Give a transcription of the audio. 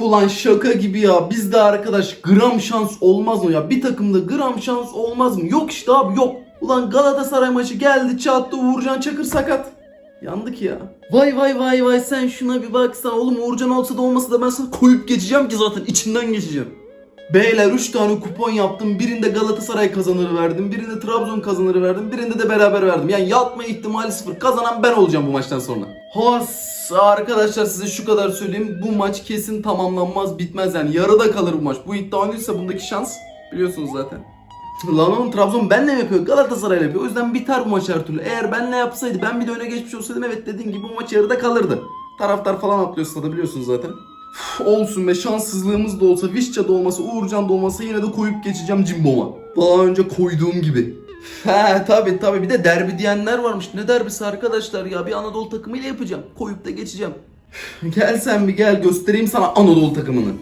Ulan şaka gibi ya. Bizde arkadaş gram şans olmaz mı ya? Bir takımda gram şans olmaz mı? Yok işte abi yok. Ulan Galatasaray maçı geldi çattı Uğurcan Çakır sakat. Yandık ya. Vay vay vay vay sen şuna bir baksana oğlum Uğurcan olsa da olmasa da ben sana koyup geçeceğim ki zaten içinden geçeceğim. Beyler 3 tane kupon yaptım. Birinde Galatasaray kazanır verdim. Birinde Trabzon kazanır verdim. Birinde de beraber verdim. Yani yatma ihtimali sıfır. Kazanan ben olacağım bu maçtan sonra. Has arkadaşlar size şu kadar söyleyeyim. Bu maç kesin tamamlanmaz bitmez yani. Yarıda kalır bu maç. Bu iddia oynuysa bundaki şans biliyorsunuz zaten. Lan oğlum Trabzon benle mi yapıyor? Galatasaray'la yapıyor. O yüzden biter bu maç her türlü. Eğer benle yapsaydı ben bir de öne geçmiş olsaydım evet dediğim gibi bu maç yarıda kalırdı. Taraftar falan atlıyor stada biliyorsunuz zaten. Olsun be şanssızlığımız da olsa, Vişça da olmasa, Uğurcan da olmasa yine de koyup geçeceğim Cimbom'a. Daha önce koyduğum gibi. He tabi tabi bir de derbi diyenler varmış. Ne derbisi arkadaşlar ya bir Anadolu takımıyla yapacağım. Koyup da geçeceğim. gel sen bir gel göstereyim sana Anadolu takımını.